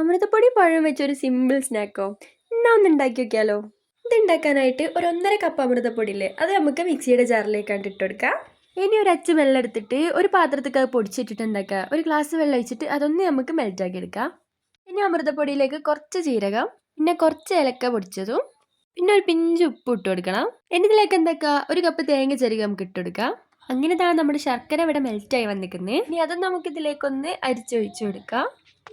അമൃതപ്പൊടി പഴം വെച്ചൊരു സിമ്പിൾ സ്നാക്കോ എന്നാ ഒന്ന് ഉണ്ടാക്കി നോക്കിയാലോ? ഇത് ഉണ്ടാക്കാനായിട്ട് ഒരു ഒന്നര കപ്പ് അമൃതപ്പൊടി ഇല്ലേ? അത് നമുക്ക് മിക്സിയുടെ ജാറിലേക്ക് ഇട്ട് കൊടുക്കാം. ഇനി ഒരു അച്ച് വെള്ളം എടുത്തിട്ട് ഒരു പാത്രത്തേക്ക് അത് പൊടിച്ചിട്ടിട്ട് ഉണ്ടാക്കുക ഒരു ഗ്ലാസ് വെള്ളം ഒഴിച്ചിട്ട് അതൊന്ന് നമുക്ക് മെൽറ്റാക്കി എടുക്കാം. ഇനി അമൃതപ്പൊടിയിലേക്ക് കുറച്ച് ജീരകം പിന്നെ കുറച്ച് ഏലക്ക പൊടിച്ചതും പിന്നെ ഒരു പിഞ്ച് ഉപ്പ് ഇട്ട് കൊടുക്കണം. ഇനി ഇതിലേക്ക് എന്താക്കുക ഒരു കപ്പ് തേങ്ങ ചെരുക നമുക്ക് ഇട്ട് കൊടുക്കാം. അങ്ങനെ താ നമ്മുടെ ശർക്കര ഇവിടെ മെൽറ്റായി വന്നിരിക്കുന്നത് ഇനി അത് നമുക്ക് ഇതിലേക്കൊന്ന് അരിച്ചൊഴിച്ചു കൊടുക്കാം.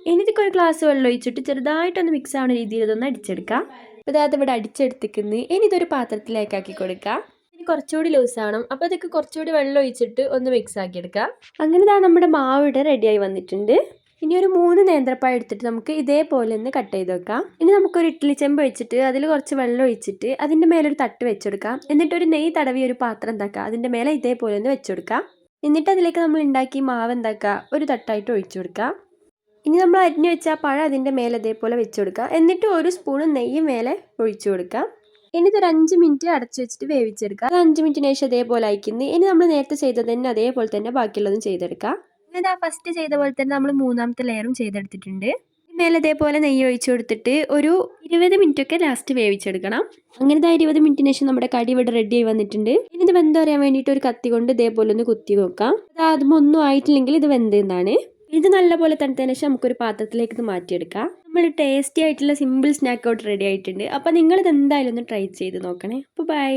ഇനി ഇതിക്ക് ഒരു ഗ്ലാസ് വെള്ളം ഒഴിച്ചിട്ട് ചെറുതായിട്ടൊന്ന് മിക്സ് ആവുന്ന രീതിയിൽ ഇതൊന്ന് അടിച്ചെടുക്കാം. അപ്പോൾ ഇവിടെ അടിച്ചെടുത്തിക്കുന്നത് ഇനി ഇതൊരു പാത്രത്തിലേക്ക് ആക്കി കൊടുക്കാം. ഇനി കുറച്ചുകൂടി ലൂസ് ആവണം. അപ്പോൾ ഇതൊക്കെ കുറച്ചുകൂടി വെള്ളം ഒഴിച്ചിട്ട് ഒന്ന് മിക്സ് ആക്കി എടുക്കാം. അങ്ങനെ ഇതാ നമ്മുടെ മാവ് ഇവിടെ റെഡിയായി വന്നിട്ടുണ്ട്. ഇനി ഒരു മൂന്ന് നേന്ത്രപ്പായ എടുത്തിട്ട് നമുക്ക് ഇതേപോലെ ഒന്ന് കട്ട് ചെയ്ത് വെക്കാം. ഇനി നമുക്കൊരു ഇഡ്ഡലി ചെമ്പ് വെച്ചിട്ട് അതിൽ കുറച്ച് വെള്ളം ഒഴിച്ചിട്ട് അതിന്റെ മേലൊരു തട്ട് വെച്ചെടുക്കാം എന്നിട്ട് ഒരു നെയ്യ് തടവി ഒരു പാത്രം എന്താക്കുക അതിന്റെ മേലെ ഇതേപോലെ ഒന്ന് വെച്ചെടുക്കാം എന്നിട്ട് അതിലേക്ക് നമ്മൾ ഉണ്ടാക്കി മാവ് എന്താക്കുക ഒരു തട്ടായിട്ട് ഒഴിച്ചു കൊടുക്കാം. ഇനി നമ്മൾ അരിഞ്ഞു വെച്ച പഴം അതിന്റെ മേലെ ഇതേപോലെ വെച്ച് കൊടുക്കുക എന്നിട്ട് ഒരു സ്പൂൺ നെയ്യ് മേലെ ഒഴിച്ചു കൊടുക്കുക ഇനി ഇതൊരു അഞ്ച് മിനിറ്റ് അടച്ചു വെച്ചിട്ട് വേവിച്ചെടുക്കുക അത് അഞ്ച് മിനിറ്റിന് ശേഷം അതേപോലെ അയക്കുന്നു ഇനി നമ്മൾ നേരത്തെ ചെയ്തത് തന്നെ അതേപോലെ തന്നെ ബാക്കിയുള്ളതും ചെയ്തെടുക്കാം. ഇതാ ഫസ്റ്റ് ചെയ്ത പോലെ തന്നെ നമ്മൾ മൂന്നാമത്തെ ലെയറും ചെയ്തെടുത്തിട്ടുണ്ട്. മേലെ ഇതേപോലെ നെയ്യ് ഒഴിച്ചു കൊടുത്തിട്ട് ഒരു ഇരുപത് മിനിറ്റ് ഒക്കെ ലാസ്റ്റ് വേവിച്ചെടുക്കണം. അങ്ങനെ ഇതാ ഇരുപത് മിനിറ്റിന് ശേഷം നമ്മുടെ കടി ഇവിടെ റെഡി ആയി വന്നിട്ടുണ്ട്. ഇനി ഇത് വെന്തറിയാൻ വേണ്ടിയിട്ട് ഒരു കത്തി കൊണ്ട് ഇതേപോലെ ഒന്ന് കുത്തി നോക്കാം. അതൊന്നും ഒന്നും ആയിട്ടില്ലെങ്കിൽ ഇത് വെന്തെന്നാണ് ഇത് നല്ലപോലെ തണുത്തതിന് ശേഷം നമുക്കൊരു പാത്രത്തിലേക്ക് ഇത് മാറ്റിയെടുക്കാം. നമ്മൾ ടേസ്റ്റി ആയിട്ടുള്ള സിമ്പിൾ സ്നാക്ക് ഔട്ട് റെഡി ആയിട്ടുണ്ട്. അപ്പോൾ നിങ്ങളിത് എന്തായാലും ഒന്ന് ട്രൈ ചെയ്ത് നോക്കണേ. അപ്പോൾ ബൈ